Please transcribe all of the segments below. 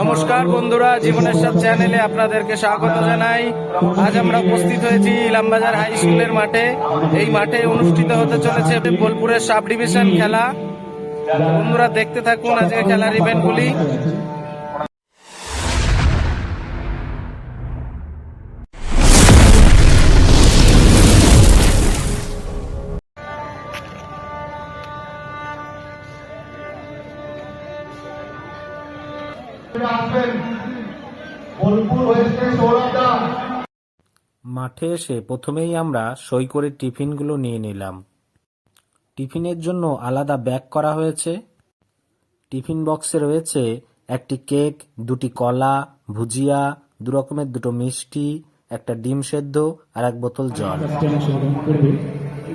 নমস্কার বন্ধুরা, জীবনের সাথে চ্যানেলে আপনাদেরকে স্বাগত জানাই। আজ আমরা উপস্থিত হয়েছি ইলামবাজার হাই স্কুলের মাঠে। এই মাঠে অনুষ্ঠিত হতে চলেছে বোলপুরের সাব ডিভিশন খেলা। বন্ধুরা, দেখতে থাকুন আজকে খেলার ইভেন্টগুলি মাঠে এসে প্রথমেই আমরা সই করে টিফিনগুলো নিয়ে নিলাম। টিফিনের জন্য আলাদা ব্যাগ করা হয়েছে। টিফিন বক্সে রয়েছে একটি কেক দুটি কলা ভুজিয়া দু রকমের দুটো মিষ্টি একটা ডিম সেদ্ধ আর এক বোতল জল।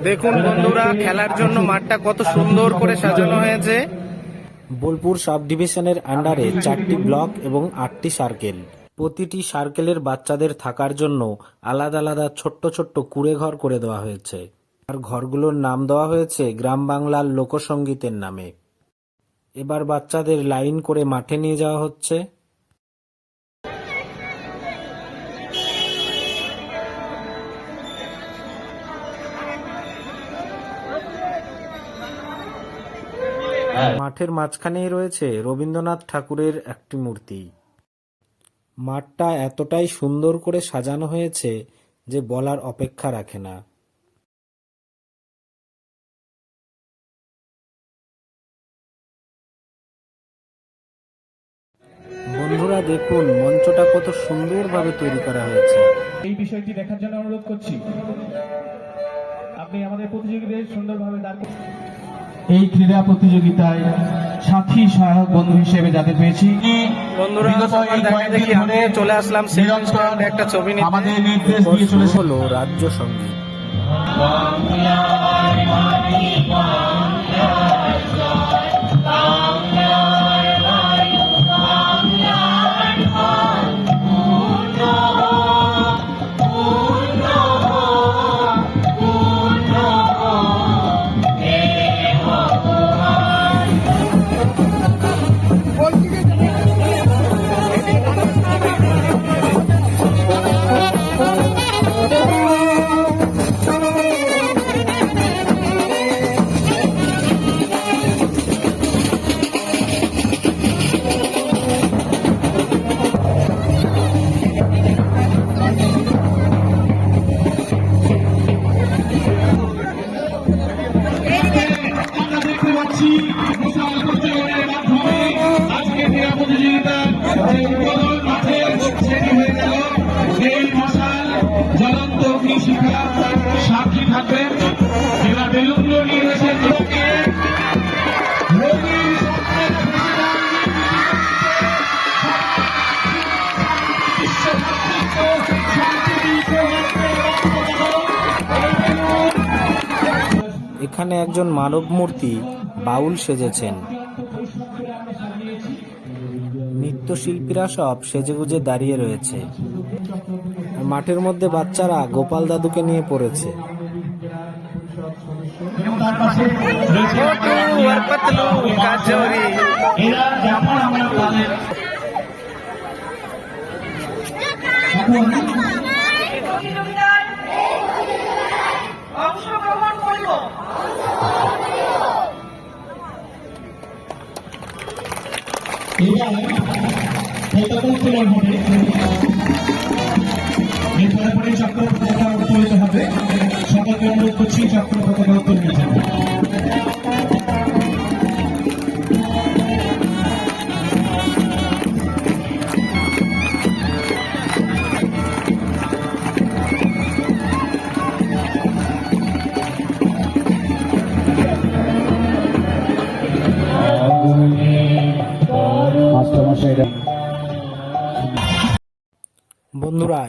দেখুন বন্ধুরা খেলার জন্য মাঠটা কত সুন্দর করে সাজানো হয়েছে। বোলপুর সাব ডিভিশনের আন্ডারে চারটি ব্লক এবং আটটি সার্কেল। প্রতিটি সার্কেলের বাচ্চাদের থাকার জন্য আলাদা আলাদা ছোট্ট ছোট্ট কুড়ে ঘর করে দেওয়া হয়েছে। আর ঘরগুলোর নাম দেওয়া হয়েছে গ্রাম বাংলার লোকসঙ্গীতের নামে। এবার বাচ্চাদের লাইন করে মাঠে নিয়ে যাওয়া হচ্ছে। মাঠের মাঝখানেই রয়েছে রবীন্দ্রনাথ ঠাকুরের একটি মূর্তি। মাঠটা এতটাই সুন্দর করে সাজানো হয়েছে যে বলার অপেক্ষা রাখে না বন্ধুরা, দেখুন, মঞ্চটা কত সুন্দরভাবে তৈরি করা হয়েছে এই বিষয়টি দেখার জন্য অনুরোধ করছি আপনি আমাদের প্রতিযোগীদের সুন্দরভাবে দাঁড়। এই ক্রীড়া প্রতিযোগিতায় সাথী সহায়ক বন্ধু হিসেবে যাতে পেয়েছি। বন্ধুরা চলে আসলাম একটা ছবি নিতে। আমাদের নির্দেশ দিয়ে চলে হলো রাজ্য সংগীত। এখানে একজন মানব মূর্তি বাউল সেজেছেন। নৃত্যশিল্পীরা সব সেজেগুজে দাঁড়িয়ে রয়েছে। মাঠের মধ্যে বাচ্চারা গোপাল দাদুকে নিয়ে পড়েছে। তার এবার পতাকা উত্তোলন হবে এরপরে পরে চক্র পতাকা উত্তোলিত হবে সকলকে অনুরোধ করছি চক্র পতাকা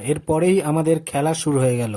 এরপরেই আমাদের খেলা শুরু হয়ে গেল।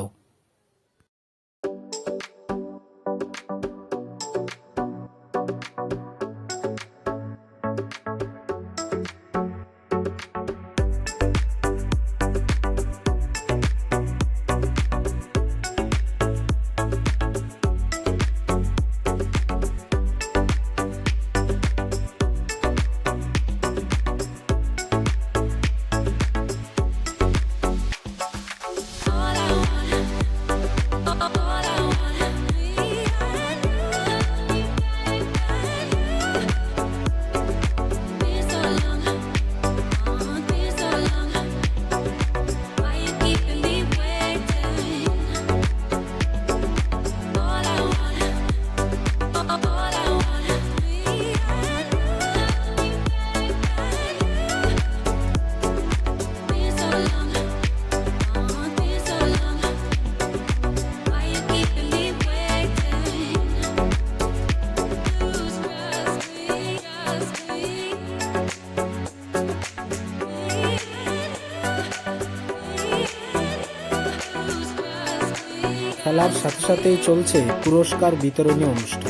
খেলার সাথে সাথেই চলছে পুরস্কার বিতরণী অনুষ্ঠান।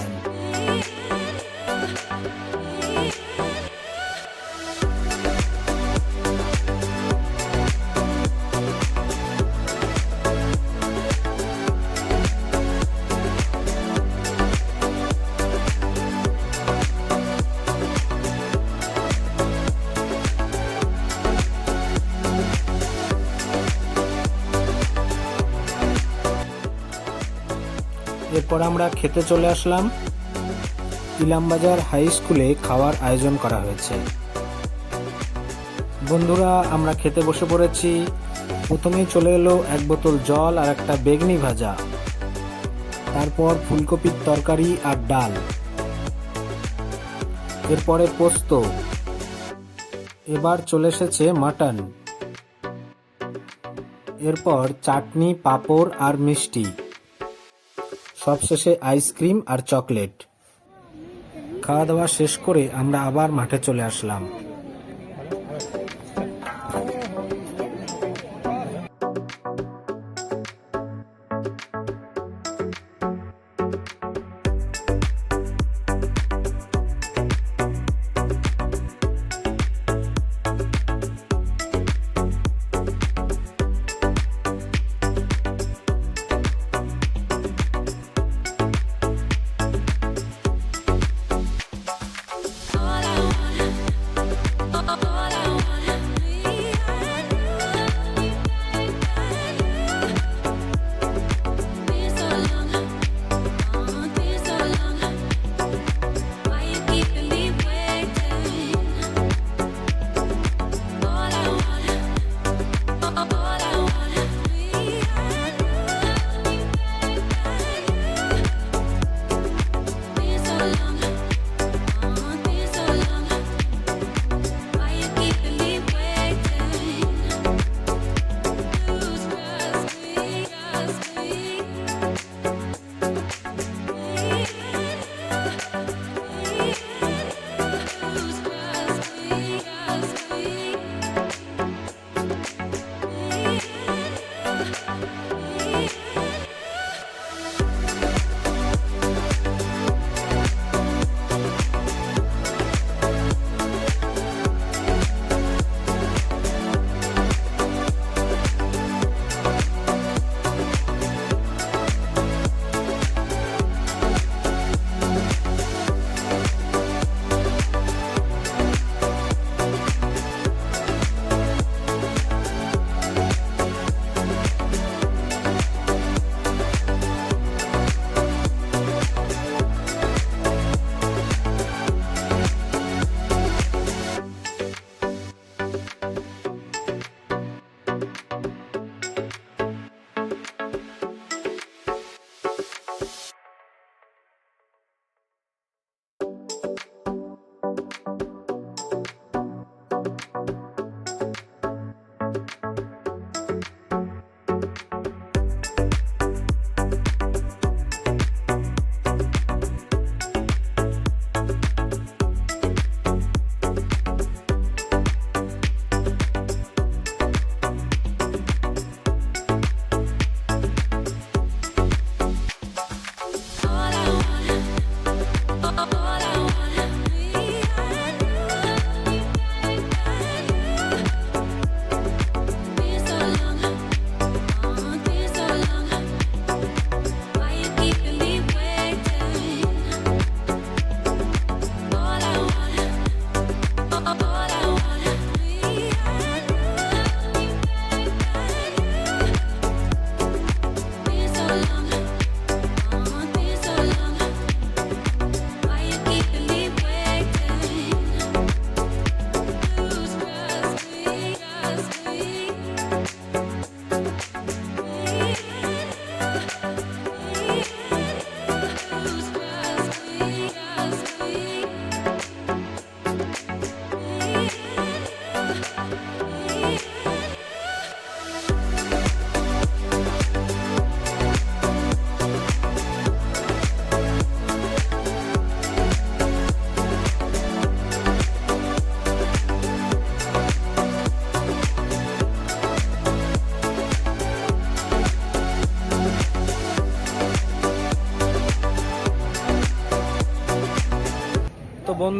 তারপর আমরা খেতে চলে আসলাম। ইলামবাজার হাই স্কুলে খাওয়ার আয়োজন করা হয়েছে। বন্ধুরা, আমরা খেতে বসে পড়েছি। প্রথমেই চলে এলো এক বোতল জল আর একটা বেগনি ভাজা। তারপর ফুলকপির তরকারি আর ডাল। এরপরে পোস্ত। এবার চলে এসেছে মাটন। এরপর চাটনি, পাঁপড় আর মিষ্টি। সবশেষে আইসক্রিম আর চকলেট। খাওয়া দাওয়া শেষ করে আমরা আবার মাঠে চলে আসলাম।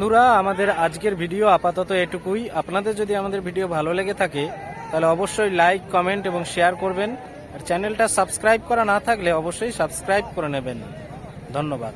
বন্ধুরা, আমাদের আজকের ভিডিও আপাতত এটুকুই। আপনাদের যদি আমাদের ভিডিও ভালো লেগে থাকে, তাহলে অবশ্যই লাইক, কমেন্ট এবং শেয়ার করবেন। আর চ্যানেলটা সাবস্ক্রাইব করা না থাকলে অবশ্যই সাবস্ক্রাইব করে নেবেন। ধন্যবাদ।